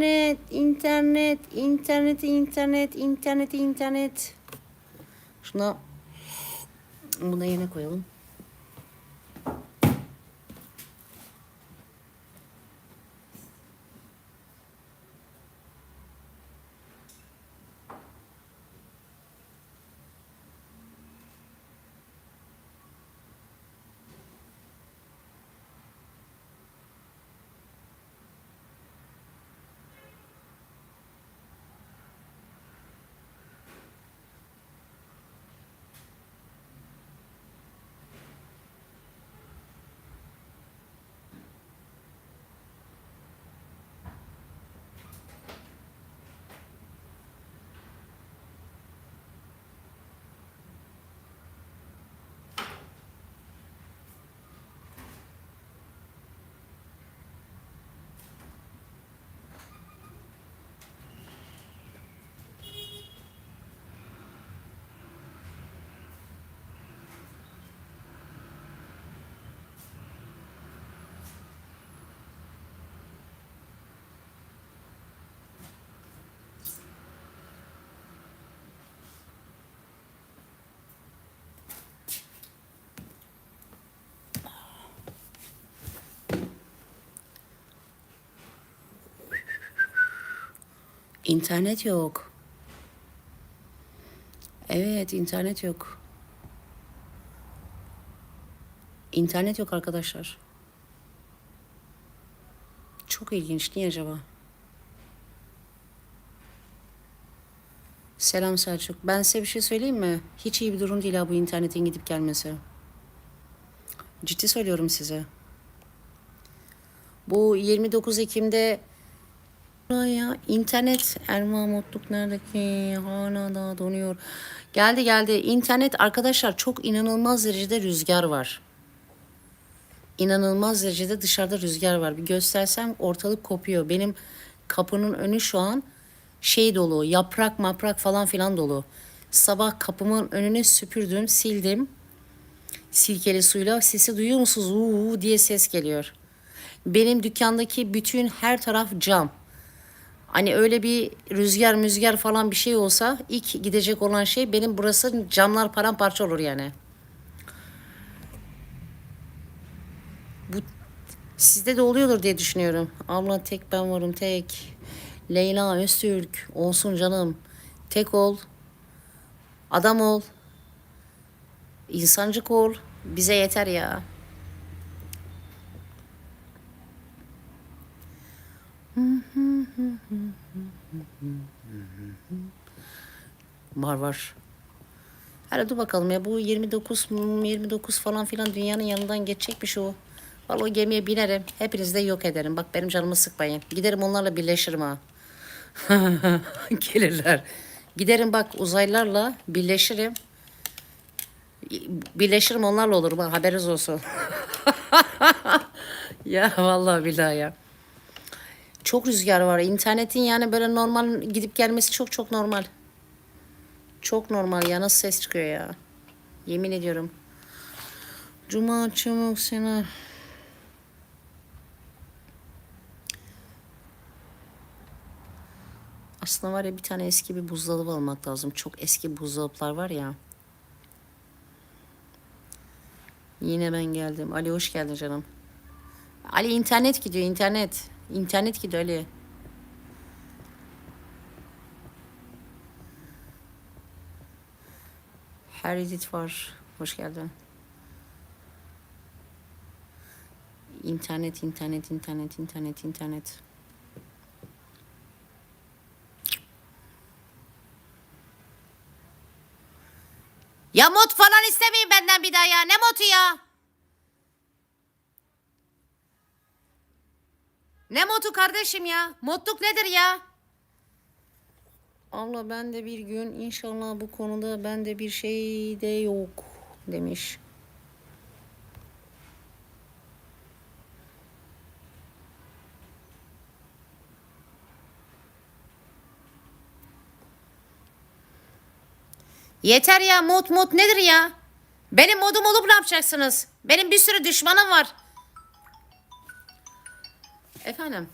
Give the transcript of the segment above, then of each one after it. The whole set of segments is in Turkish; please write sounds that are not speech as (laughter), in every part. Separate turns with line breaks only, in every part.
internet, internet, internet, internet, internet, internet. Şuna bunu da yerine koyalım. İnternet yok. Evet, internet yok. İnternet yok arkadaşlar. Çok ilginç. Niye acaba? Selam Selçuk. Ben size bir şey söyleyeyim mi? Hiç iyi bir durum değil ha bu internetin gidip gelmesi. Ciddi söylüyorum size. Bu 29 Ekim'de ya internet Erma Mutluk nerede ki? Hala da donuyor. Geldi geldi. İnternet arkadaşlar çok inanılmaz derecede rüzgar var. İnanılmaz derecede dışarıda rüzgar var. Bir göstersem ortalık kopuyor. Benim kapının önü şu an şey dolu. Yaprak maprak falan filan dolu. Sabah kapımın önüne süpürdüm, sildim. Silkeli suyla sesi duyuyor musunuz? Uuu diye ses geliyor. Benim dükkandaki bütün her taraf cam. Hani öyle bir rüzgar müzgar falan bir şey olsa ilk gidecek olan şey benim burası camlar paramparça olur yani. Bu sizde de oluyordur diye düşünüyorum. Abla tek ben varım tek. Leyla Öztürk olsun canım. Tek ol. Adam ol. İnsancık ol. Bize yeter ya. Var var. Hadi dur bakalım ya bu 29 29 falan filan dünyanın yanından geçecekmiş o. Vallahi o gemiye binerim. Hepinizi de yok ederim. Bak benim canımı sıkmayın. Giderim onlarla birleşirim ha. (laughs) Gelirler. Giderim bak uzaylılarla birleşirim. Birleşirim onlarla olur bak haberiniz olsun. (laughs) ya vallahi billahi ya. Çok rüzgar var. İnternetin yani böyle normal gidip gelmesi çok çok normal. Çok normal ya. Nasıl ses çıkıyor ya? Yemin ediyorum. Cuma çabuk seni. Aslında var ya bir tane eski bir buzdolabı almak lazım. Çok eski buzdolaplar var ya. Yine ben geldim. Ali hoş geldin canım. Ali internet gidiyor internet. İnternet gidiyor Ali. Her edit var. Hoş geldin. İnternet, internet, internet, internet, internet. Ya mod falan istemeyin benden bir daha ya. Ne modu ya? Ne modu kardeşim ya? Modluk nedir ya? Allah ben de bir gün inşallah bu konuda ben de bir şey de yok demiş. Yeter ya mod mod nedir ya? Benim modum olup ne yapacaksınız? Benim bir sürü düşmanım var. Efendim?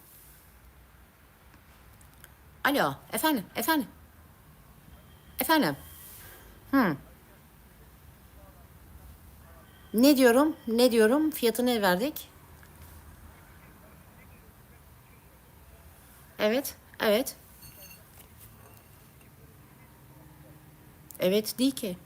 Alo, efendim, efendim. Efendim. Hı. Ne diyorum? Ne diyorum? Fiyatı ne verdik? Evet, evet. Evet değil ki.